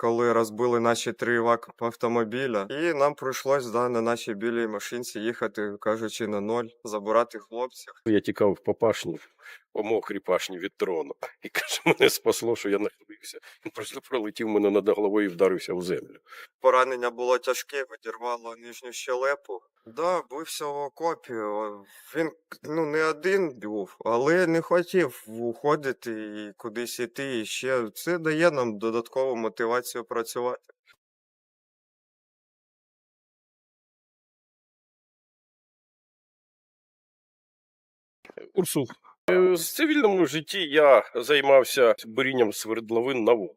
коли розбили наші три вак автомобіля, і нам прийшлось да, на нашій білій машинці їхати, кажучи, на ноль, забирати хлопців. Я тікав по пашні, по мокрій пашні від трону. І каже, мене спасло, що я нахилився. Він просто пролетів мене над головою і вдарився в землю. Поранення було тяжке, видірвало нижню щелепу. Да, бився в окопі. Він ну не один був, але не хотів уходити і кудись іти. І ще це дає нам додаткову мотивацію працювати. Урсул. Е, В цивільному житті я займався бурінням свердловин на воду,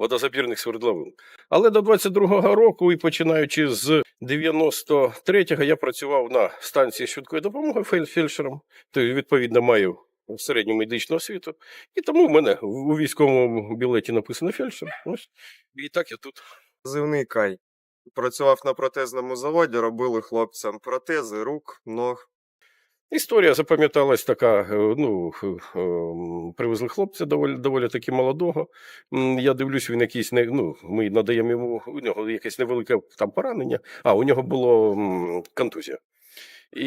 водозабірних свердловин. Але до 22-го року і починаючи з 93-го я працював на станції швидкої допомоги фель- фельдшером, то відповідно маю середню медичну освіту. І тому в мене у військовому білеті написано фельдшер. Ось. І так я тут. Позивний Кай. Працював на протезному заводі, робили хлопцям протези рук, ног. Історія запам'яталась така. е, Ну, е, ем, привезли хлопця доволі, доволі таки молодого. Я дивлюсь, він якийсь не. Ну, ми надаємо йому у нього якесь невелике там поранення. А, у нього було контузія. І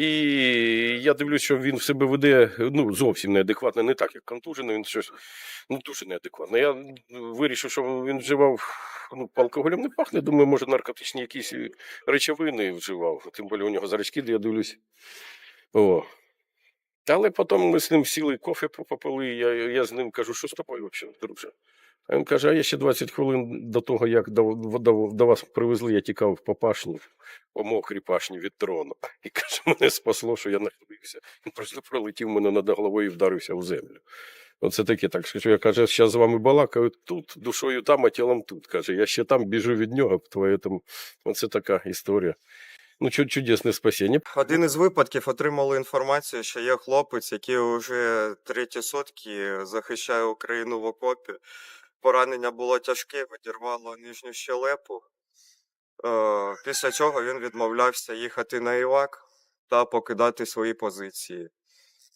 я дивлюсь, що він в себе веде ну, зовсім неадекватно, не так, як контужений, він щось ну, дуже неадекватно. Я вирішив, що він вживав ну, алкоголем не пахне. Думаю, може, наркотичні якісь е, речовини вживав. Тим більше у нього зрачки, де я дивлюсь. О. Але потім ми з ним сіли кофе попили, я, я з ним кажу, що з тобою взагалі, друже? А він каже, а я ще 20 хвилин до того, як до, до, до вас привезли, я тікав по пашні, по мокрій пашні від трону. І каже, мене спасло, що я нахилився. Він просто пролетів мене над головою і вдарився в землю. Оце таке так. Що я каже, зараз з вами балакаю тут, душою там, а тілом тут. Каже, я ще там біжу від нього, там. Оце така історія. Ну, чу- чудесне спасіння. Один із випадків отримали інформацію, що є хлопець, який вже треті сутки захищає Україну в окопі. Поранення було тяжке, видірвало нижню щелепу. Е, Після чого він відмовлявся їхати на Івак та покидати свої позиції.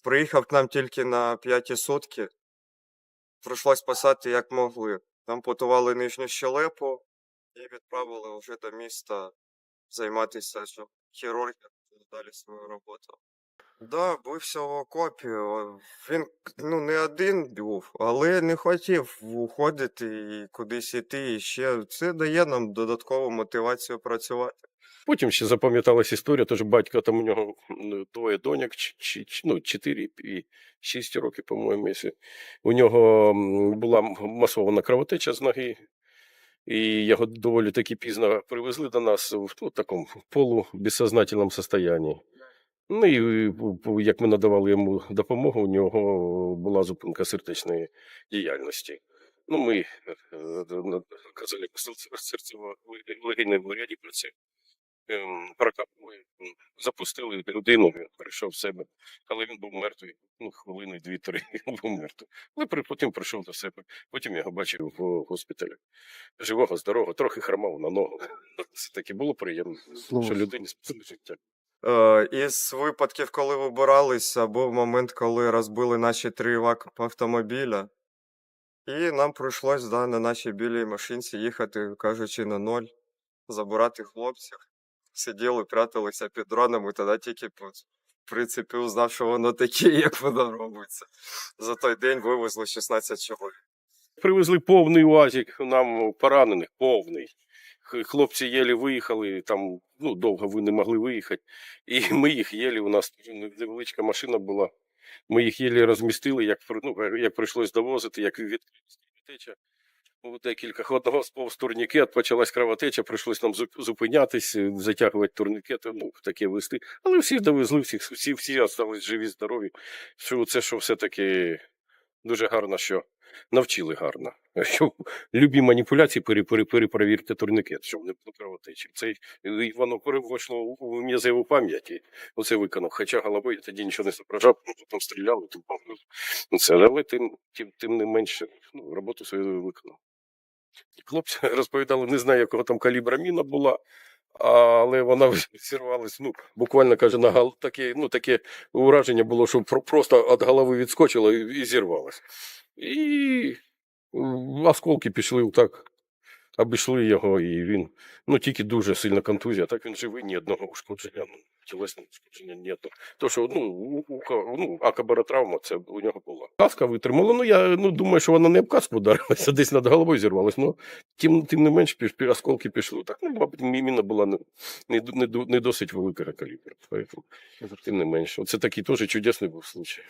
Приїхав к нам тільки на п'яті сутки. Прийшлось спасати як могли. Там потували нижню щелепу і відправили вже до міста займатися що хірургією далі свою роботу. Да, бився в окопі. Він ну не один був, але не хотів уходити і кудись іти. І ще це дає нам додаткову мотивацію працювати. Потім ще запам'яталась історія, тож батько там у нього двоє доньок, чи- ну, 4 і 6 років, по-моєму. У нього була масована кровотеча з ноги, і його доволі таки пізно привезли до нас в ну, такому полубезсознательному состоянні. Ну і як ми надавали йому допомогу, у нього була зупинка сердечної діяльності. Ну, ми е, е, казали серцево-легеневу реанімацію ем, прокапали, м, запустили людину, він прийшов в себе, але він був мертвий. Ну, хвилини дві-три він був мертвий. Але потім прийшов до себе. Потім я його бачив в госпіталі. Живого, здорового, трохи хромав на ногу. Це таки було приємно, що людині спасли життя. Е, із випадків, коли вибиралися, був момент, коли розбили наші три вак автомобіля. І нам прийшлось да, на нашій білій машинці їхати, кажучи, на ноль, забирати хлопців. Сиділи, пряталися під дронами, тоді тільки в принципі узнав, що воно таке, як воно робиться. За той день вивезли 16 чоловік. Привезли повний УАЗик нам поранених, повний. Хлопці єлі виїхали, там ну, довго ви не могли виїхати. І ми їх єлі, у нас невеличка машина була. Ми їх єлі розмістили, як, ну, як прийшлось довозити, як відкрилась кровотеча. У декілька одного сповз турнікет, почалась кровотеча, прийшлось нам зуп- зупинятись, е, затягувати турнікети, ну, таке вести. Але всі довезли, всі, всі, всі остались живі, здорові. Що це, що все-таки дуже гарно, що навчили гарно. Що любі маніпуляції пере, пере, перепровірте турникет, щоб не було кровотечі. Це і воно перевійшло у- у м'язеву пам'яті. Оце виконав. Хоча головою я тоді нічого не зображав, ну, потім стріляли, тут. Ну, Це, але тим, тим, тим не менше ну, роботу свою виконав. Хлопці розповідали, не знаю, якого там калібра міна була, але вона зірвалась, ну, буквально каже, на гал... таке, ну, таке ураження було, що просто від голови відскочило і, і зірвалась. І осколки пішли так обійшли його, і він ну тільки дуже сильна контузія. Так він живий, ні одного ушкодження, ну, тілесного ушкодження ні одного. То, що ну, у- у- ка- ну, акабаротравма це у нього була. Каска витримала. Ну я ну, думаю, що вона не об каску вдарилася, десь над головою зірвалась. Ну, тим, тим не менш, піш, пі- осколки пішли. Так, ну, мабуть, міна була не, не, не, не досить велика калібр. Тим не менше. Оце такий теж чудесний був случай.